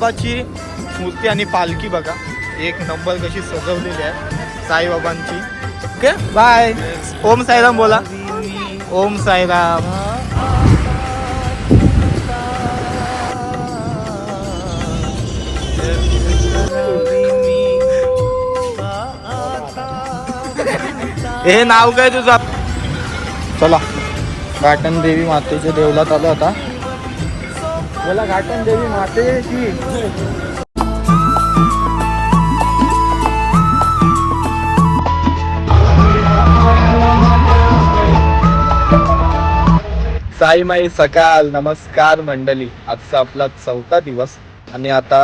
बाबाची मूर्ती आणि पालखी बघा. एक नंबर कशी सजवलेली आहे साईबाबांची. ओके बाय ओम साईराम बोला. ओम साईराम. हे नाव काय तुझं? चला. घाटन देवी मातेच्या देवलात आलो आता. बोला घाटन देवी मातेची. साई माई सकाळ नमस्कार मंडळी. आजचा आपला चौथा दिवस. आणि आता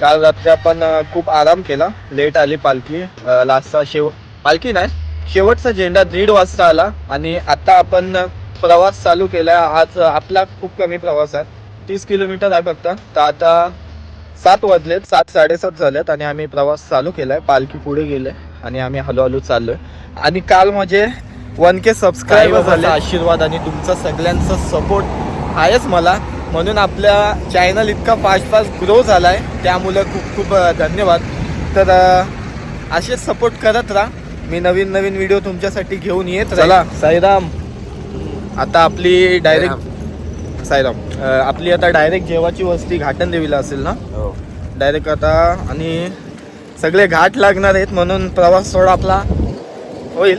काल रात्री आपण खूप आराम केला. लेट आली पालखी. लास्टचा शेव पालखी नाही शेवटचा झेंडा दीड वाजता आला. आणि आता आपण प्रवास चालू केला आज आपला खूप कमी प्रवास आहे. तीस किलोमीटर आहे फक्त. तर आता सात वाजलेत सात साडेसात झालेत आणि आम्ही प्रवास चालू केलाय. पालखी पुढे गेले आणि आम्ही हळूहळू चाललोय. आणि काल म्हणजे वन के सबस्क्राईबर झाले. आशीर्वाद आणि तुमचा सगळ्यांचा सपोर्ट आहेच मला. म्हणून आपल्या चॅनल इतका फास्ट फास्ट ग्रो झालाय. त्यामुळे खूप खूप धन्यवाद. तर असेच सपोर्ट करत राहा. मी नवीन नवीन व्हिडिओ तुमच्यासाठी घेऊन येत चला. साईराम. आता आपली डायरेक्ट साईराम अं, आपली आता डायरेक्ट जेवाची वस्ती घाटन देवीला असेल ना? डायरेक्ट आता आणि सगळे घाट लागणार आहेत म्हणून प्रवास थोडा आपला होईल.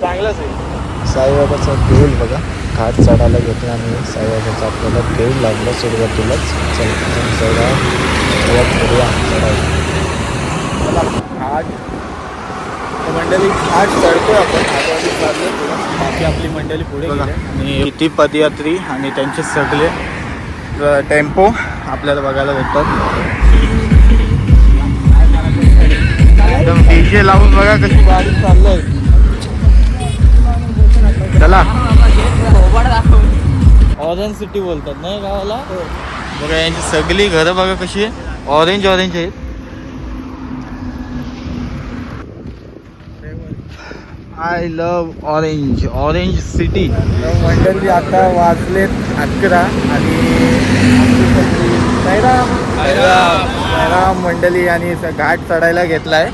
चांगलाच होईल. साईबाबाचा देऊळ बघा. घाट चढायला घेतला आणि साईबाबाचा आपल्याला देऊळ लागला सुरुवातीलाच. चल चढा चढायला. घाट मंडळी घाट चढतोय आपण. बाकी आपली मंडळी पुढे आणि किती पदयात्री आणि त्यांचे सगळे टेम्पो आपल्याला बघायला भेटतात. एकदम डीजे लावून बघा कशी गाडी चाललंय. चला. ऑरेंज सिटी बोलतात नाही गावाला? बघा यांची सगळी घरं बघा कशी ऑरेंज ऑरेंज आहेत. I love orange orange city मंडळी आता वाजलेत अकरा आणि साईराम. साईराम मंडळी आणि घाट चढायला घेतलाय.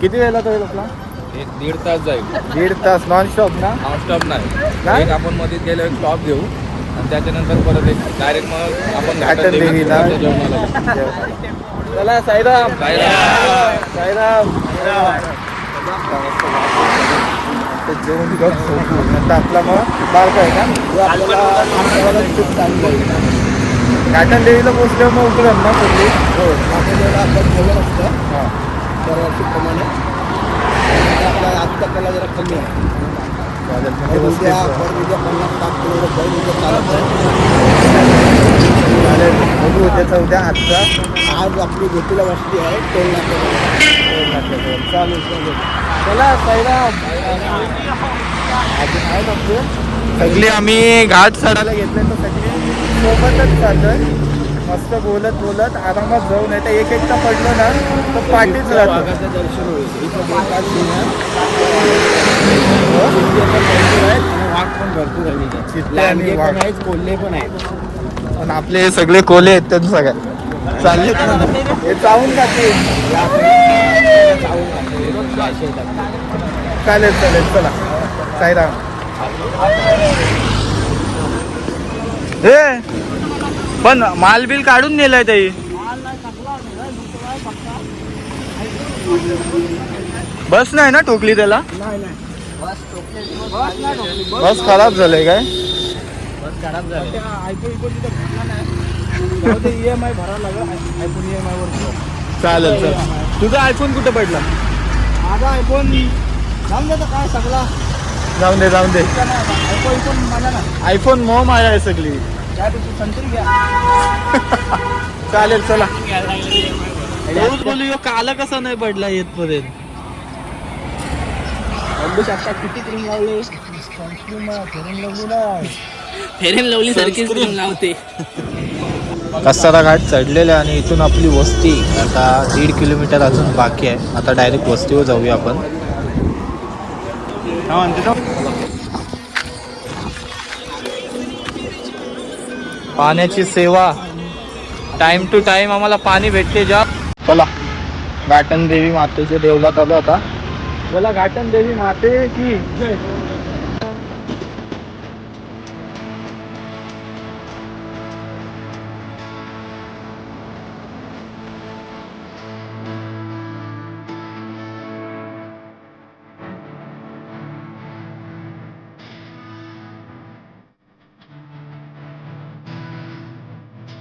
किती वेळेला तो येईल आपला? एक दीड तास जाईल. दीड तास नॉन स्टॉप ना नॉनस्टॉप नाही. नाही? एक आपण मध्ये गेलो एक स्टॉप घेऊ. आणि त्याच्यानंतर परत एक डायरेक्ट मग आपण घाटन देवीला जेवणाला. चला साईराम. साईराम. साईराम. जेवण गट झोपू नंतर आपला मग बारका आहे का जो आपल्याला खूप चांगलं आहे घाटन देवीला पोचल्यावर मग उतरल ना पूर्वी हो घाटन आपलं जेवण असतं हां दरवर्षीप्रमाणे आपला आजचा कला जरा कमी आहे चालेल उद्या उद्या पन्नास साठ किलो बैल उद्या चालत चालेल बघू उद्याचा उद्या आजचा आज आपली गोटीला वस्ती आहे टोल चालेल चालेल चला साईराम अजून आहे ना सगळी आम्ही घाट चढायला घेतले तर सगळी सोबतच चाललोय मस्त बोलत बोलत आरामात जाऊन येतं एक एकटा पडलो ना तर पाठीच राहतो. दर्शन होईल. वाघ पण भरपूर आहेत कोल्हे पण आहेत. पण आपले सगळे कोले आहेत त्यांचं सगळ्या चाललेत ना हे चावून टाकते चालेल चालेल चला. साईराम. हे पण माल बिल काढून नेलाय ताई. बस नाही ना ठोकली त्याला? बस खराब झालंय काय? ई एम आय भरावं लागेल आयफोन ई एम आय वर चालेल चालेल. तुझा आयफोन कुठे पडला? माझा आयफोन जाऊन देतो काय सगळा. जाऊन दे जाऊन दे. आयफोन पण माझा ना. आयफोन मॉम आहे सगळी. संत्री घ्या. चालेल चला. रोज बोलू ह्यो काला कसा नाही पडला येतपर्यंत बघू शकता किती क्रीम लावले? फेरेन लवली सारखीच क्रीम लावते. कसारा घाट चढलेला आणि इथून आपली वस्ती आता दीड किलोमीटर अजून बाकी आहे. आता डायरेक्ट वस्तीवर जाऊया आपण. हा. पाण्याची सेवा. टाइम टू टाइम आम्हाला पाणी भेटते जा. चला. घाटन देवी मातेच्या देवलात आलो आता. बोला घाटन देवी माते की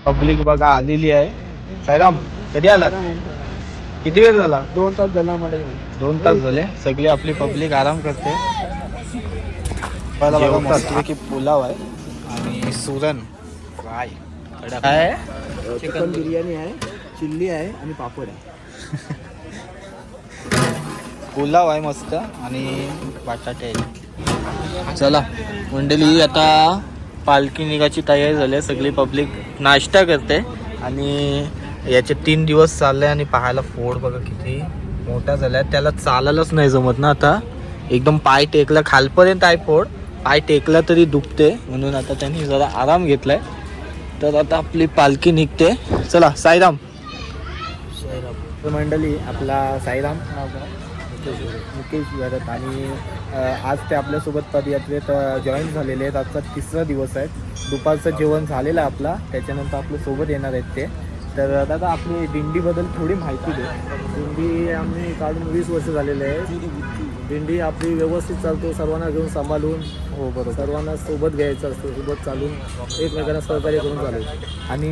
पब्लिक बघा आलेली आहे. साईराम कधी आला किती वेळ झाला? दोन तास झाला मला दोन तास झाले. सगळी आपली पब्लिक आराम करते. बघा मस्तपैकी पुलाव आहे. आणि सुरण फ्राय काय? चिकन बिर्याणी आहे चिल्ली आहे आणि पापड आहे. पुलाव आहे मस्त आणि बटाटे. आहे चला मंडळी आता. पालखी निघाची तयारी झाली आहे. सगळी पब्लिक नाश्ता करते. आणि याचे तीन दिवस चालले आणि पाहायला फोड बघा किती मोठा झाला त्याला चालायलाच नाही जमत ना आता. एकदम पाय टेकला खालपर्यंत आहे फोड पाय टेकला तरी दुखते. म्हणून आता त्यांनी जरा आराम घेतलाय. तर आता आपली पालखी निघते. चला साईराम. साईराम. मंडळी आपला साईराम. मुकेश भरत आणि आज ते आपल्यासोबत पदयात्रेत जॉईन झालेले आहेत. आजचा तिसरा दिवस आहे. दुपारचं जेवण झालेलं आहे आपला. त्याच्यानंतर आपल्यासोबत येणार आहेत ते. तर दादा आपली दिंडीबद्दल थोडी माहिती दे. दिंडी आम्ही काढून वीस वर्ष झालेले आहे दिंडी आपली व्यवस्थित चालतो. सर्वांना घेऊन सांभाळून हो बरोबर. सर्वांना सोबत घ्यायचं असतं सोबत चालून एकमेकांना सहकार्य करून चालू. आणि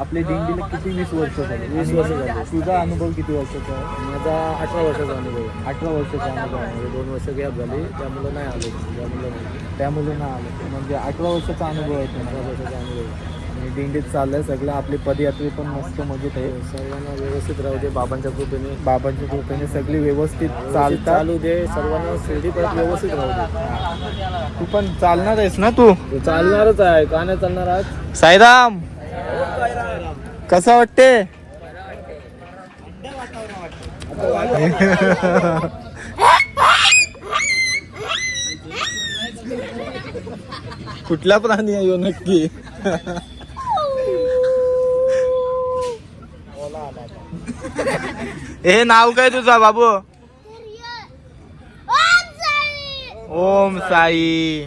आपली दिंडीला किती वीस वर्ष झाली? वीस वर्ष झाली. तुझा अनुभव किती वर्षाचा आहे? माझा अठरा वर्षाचा अनुभव आहे. अठरा वर्षाचा अनुभव आहे. म्हणजे दोन वर्ष गॅप झाली. त्यामुळं नाही आलो. त्यामुळं नाही त्यामुळे नाही आलो. म्हणजे अठरा वर्षाचा अनुभव आहे अठरा वर्षाचा अनुभव आहे. आणि दिंडीत चाललंय. सगळं आपली पदयात्री पण मस्त मजेत आहे. सर्वांना व्यवस्थित राहू दे बाबांच्या कृपेने. बाबांच्या कृपेने सगळी व्यवस्थित चालतात. चालू दे. सर्वांना शिर्डी परत व्यवस्थित राहू दे. तू पण चालणार आहेस ना तू चालणारच आहे. का नाही चालणार आज? साईराम! कसं वाटते? कुठला प्राणी आहे नक्की? हे नाव काय तुझा बाबू? ओम साई.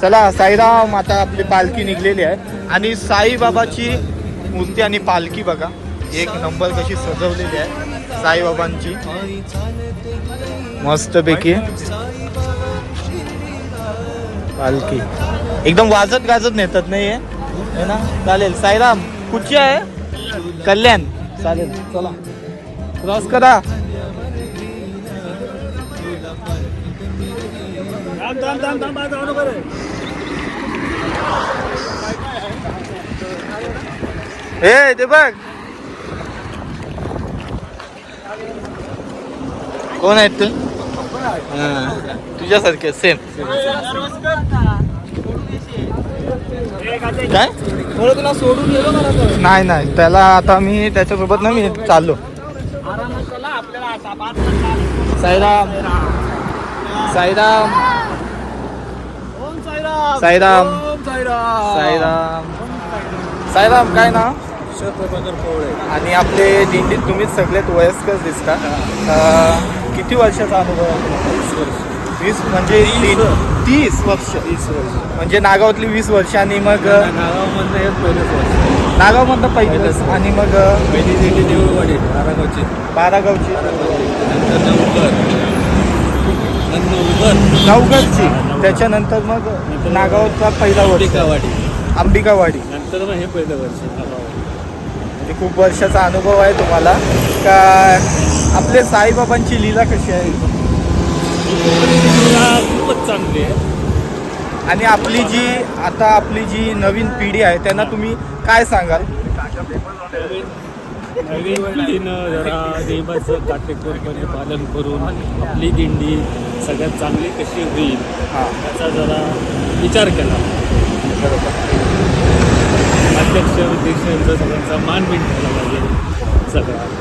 चला साईराम आता आपली पालखी निघलेली आहे. आणि साईबाबाची मूर्ती आणि पालखी बघा. एक नंबर कशी सजवलेली आहे साईबाबांची. मस्तपैकी पालखी. एकदम वाजत गाजत नेतात नाही आहे ना? चालेल. साईराम कुठची आहे? कल्याण. चालेल चला. क्रॉस करा. हे ते बघ कोण आहेत ते? हा, तुझ्यासारखे सेम काय? नाही नाही त्याला आता मी त्याच्यासोबत ना मी चाललो. साईराम. साईराम. साईराम. साईराम. साईराम. काय ना आणि आपले दिंडीत तुम्हीच सगळ्यात वयस्कर दिसता. अं, किती वर्षाचा अनुभव आहे? वीस म्हणजे तीन तीस वर्ष. म्हणजे नागावातली वीस वर्ष आणि मग नागावमधनं हेच पहिलंच वर्ष. नागाव मधलं पहिलं आणि मग अं, पहिली दिंडी देऊळवाडी नारागावची बारागावची. नंतर नवकर नंदुरकर नवगडची. त्याच्यानंतर मग नागावचा पहिला वर्ष. अंबिकावाडी. अंबिकावाडी. नंतर मग हे पहिलं वर्ष. म्हणजे खूप वर्षाचा अनुभव आहे तुम्हाला. का आपले साईबाबांची लीला कशी आहे? खूपच चांगली आहे. आणि आपली जी आता आपली जी नवीन पिढी आहे त्यांना तुम्ही काय सांगाल? नवीन पिढीनं जरा देवाचं काटेकोरपणे पालन करून आपली दिंडी सगळ्यात चांगली कशी होईल हां. याचा जरा विचार केला. अध्यक्ष अध्यक्ष यांचा सगळ्यांचा मान बिन ठेवला पाहिजे. सगळं.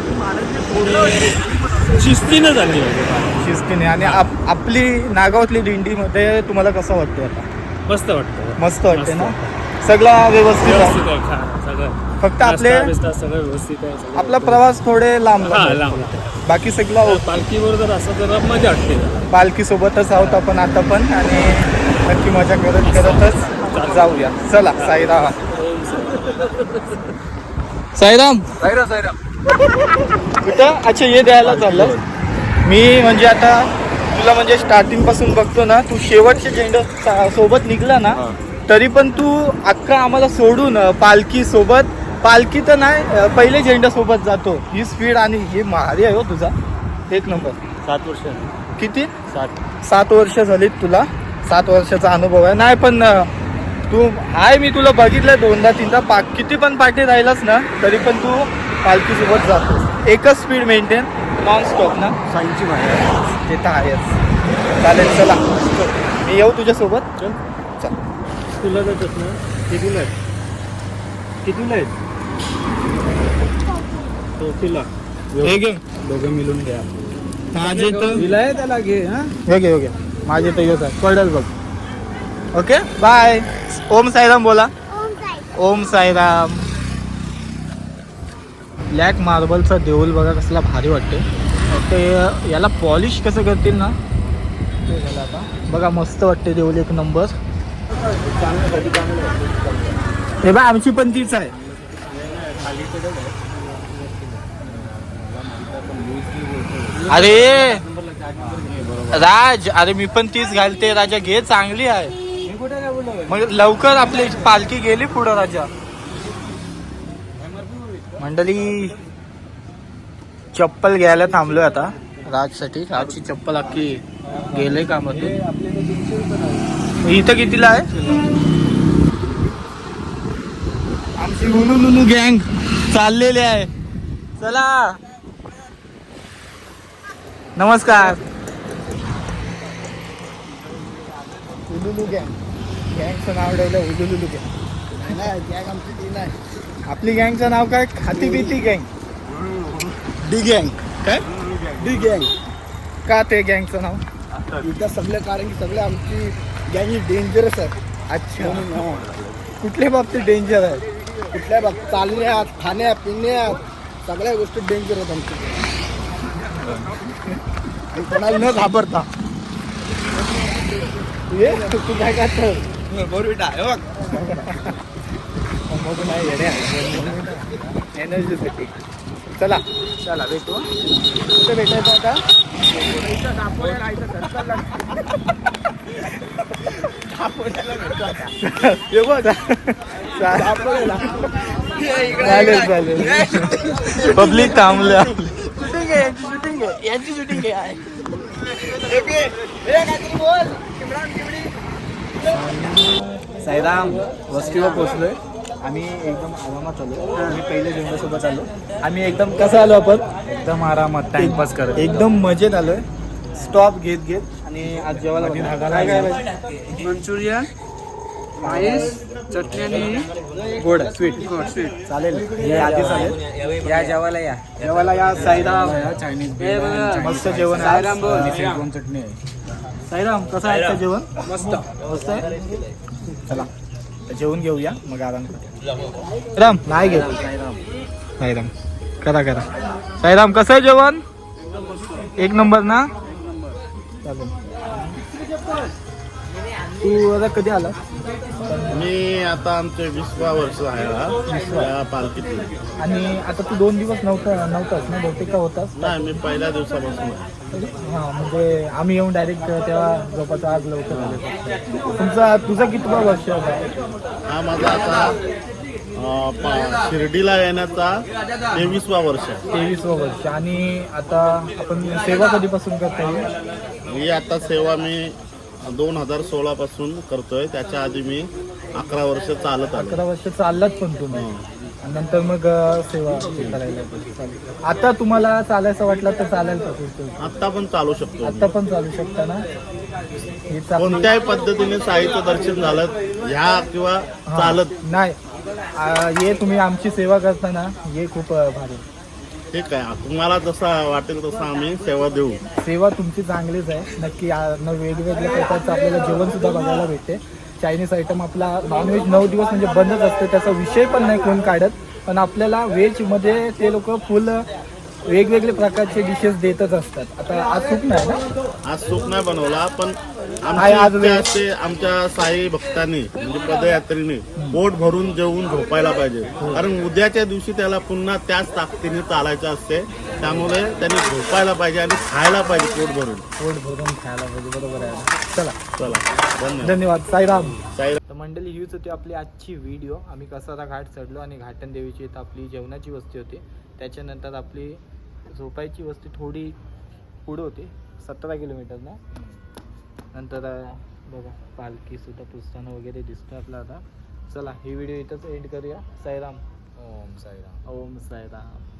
शिस्तीनं झाली पाहिजे. शिस्तीने. आणि आप आपली नागावातली दिंडीमध्ये तुम्हाला कसं वाटतं आता? मस्त वाटतं मस्त वाटते ना? सगळं व्यवस्थित आहे. व्यवस्थित आहे. खा सगळं. फक्त आपले नाश्ता बिस्टा सगळं व्यवस्थित आहे सगळं आपला प्रवास थोडे लांब हा लांब. बाकी सगळं पालखीवर जर असं जरा मजा वाटते. जरा. पालखी सोबतच आहोत आपण आता पण. आणि नक्की मजा करत करतच जाऊया. चला साईराम. साईराम. कुठं अच्छा ये द्यायला चाललं मी म्हणजे आता तुला म्हणजे स्टार्टिंगपासून बघतो ना तू शेवटचे झेंडा सोबत निघला ना तरी पण तू अख्खा आम्हाला सोडून पालखी सोबत. पालखी तर नाही पहिले झेंडा सोबत जातो. ही स्पीड आणि ही भारी आहे हो तुझा. एक नंबर सात वर्ष. किती? सात. सात वर्ष झालीत तुला. सात वर्षाचा अनुभव आहे. नाही पण तू आहे मी तुला बघितलं दोनदा तीनदा. पा किती पण पाठी राहिलास ना तरी पण तू पालखीसोबत जातो एकच स्पीड मेंटेन नॉन स्टॉप ना. साईंची ते तर आहेच. चालेल चला. मी येऊ तुझ्यासोबत? चल. तुला जातात ना कितीला आहेत? कितीला आहेत? चौथीला हे घे. दोघं मिळून घ्या. माझे तर दिलाय त्याला घे हा? हे घे हे घे. माझे तर येत आहे पडेल बघ. ओके बाय ओम साईराम बोला ओम साईराम ब्लॅक मार्बलचा देऊल बघा कसला भारी वाटते ते याला पॉलिश कसं करतील ना? ते झालं आता. बघा मस्त वाटते देऊल एक नंबर हे बघ आमची पण तीच आहे. अरे! राज अरे मी पण तीच घालते. राजा घे चांगली आहे. मग लवकर आपली पालखी गेली पुढं राजा. मंडळी चप्पल घ्यायला थांबलोय आता. राजसाठी राजची चप्पल अख्खी गेले का मध्ये इथं कितीला आहे? आमची लुलू लुलू गँग चाललेली आहे. चला. नमस्कार. उलुलू गँग. गँगचं नाव ठेवलं उलुलू गँग गँग आमची ती नाही. आपली गँगचं नाव काय? खाती पिती गँग. डी गँग. काय? डी गँग. का ते गँगचं नाव? इथं सगळे कारण की सगळे आमची गँग ही डेंजरस आहे. अच्छा. कुठल्या बाबतीत डेंजर आहे? कुठल्या बघ चालण्यात खाण्यात पिण्यात सगळ्या गोष्टी डेंजर आहेत आमच्या कोणाला न घाबरता. ये तू तू नाही येणे एनर्जीसाठी चला. चला भेटू. कुठे भेटायचं आता? ये बघ. चालेल चालेल. पब्लिक थांबलं यांची शूटिंग आहे. साईराम वस्तीवर पोहोचलोय. आम्ही एकदम आरामात आलो. आम्ही पहिले जेवणासोबत आलो. आम्ही एकदम कसं आलो आपण? एकदम आरामात टाइमपास करत. एकदम मजेत आलोय. स्टॉप घेत घेत आणि आज जेवायला काय काय पाहिजे? मंचुरियन राईस चटणी आणि गोड स्वीट गोड स्वीट चालेल. हे आधी चालेल या जेवायला या. जेवायला या साईराम. चायनीज मस्त जेवण आहे. आज. साईराम बोल. शेजवान चटणी आहे. साईराम कसं आहे आजचं जेवण? मस्त. मस्त आहे? चला तर जेवून घेऊया मग आराम करू राम नाही घेऊ साईराम करा करा. साईराम कसं आहे जेवण? एक नंबर ना? चालेल. तू आता कधी आला मी आता आमचे विसवा वर्ष आहे हा आणि आता तू दोन दिवस नव्हता नव्हतास ना? बहुतेक का होतास? नाही मी पहिल्या दिवसापासून आहे. हा म्हणजे आम्ही येऊन डायरेक्ट तेव्हा जवळपास आज लवकर आले. तुमचा तुझा कितवा वर्ष होता हा माझा आता अं, पा- शिर्डीला येण्याचा तेवीसवा वर्ष आहे. तेवीसवं वर्ष. आणि आता आपण सेवा कधीपासून करता येईल ही आता सेवा मी दोन हजार सोळा पासून करतोय. त्याच्या आधी मी अकरा वर्ष चालत आलो. अकरा वर्ष चाललात पण तुम्ही. आणि नंतर मग अं, सेवा हे करायला चालेल. आता तुम्हाला चालायचं वाटलं तर चालेल तसं आता पण चालू शकतो आता पण चालू शकता ना? हेच आपली- कोणत्याही पद्धतीने साईचं दर्शन झालं ह्या किंवा हा. चालत. नाही. आ, हे तुम्ही आमची सेवा करताना. हे खूप अं, भारी. ठीक आहे. तुम्हाला जसा वाटेल तसं आम्ही सेवा देऊ. सेवा तुमची चांगलीच आहे. नक्की आ- न वेगवेगळ्या प्रकारचं आपल्याला जेवण सुद्धा बघायला भेटते. चायनीज आयटम आपला नॉनव्हेज नऊ दिवस म्हणजे बंदच असते. त्याचा विषय पण नाही कोण काढत. पण आपल्याला व्हेजमध्ये ते लोक फुल वेगवेगळे प्रकारचे डिशेस देतच असतात. आता आज सूप नाही ना? आज सूप नाही बनवला पण आमच्या साई भक्तांनी म्हणजे पदयात्रेने पोट भरून जेवून झोपायला पाहिजे. कारण उद्याच्या दिवशी त्याला पुन्हा त्याच ताकदीने चालायचं असते. त्यामुळे त्यांनी झोपायला पाहिजे आणि खायला पाहिजे पोट भरून. पोट भरून खायला पाहिजे बरोबर आहे. चला. चला. धन्यवाद. साईराम. साई तर मंडळी हीच होती आपली आजची व्हिडिओ. आम्ही कसारा घाट चढलो आणि घाटन देवीची इथं आपली जेवणाची वस्ती होती. त्याच्यानंतर आपली झोपायची वस्ती थोडी पुढं होती सतरा किलोमीटर ना? नंतर बघा पालखीसुद्धा पुसताना वगैरे दिसतं आपलं आता. चला ही व्हिडिओ इथंच एंड करूया. साईराम. ओम साईराम. ओम साईराम.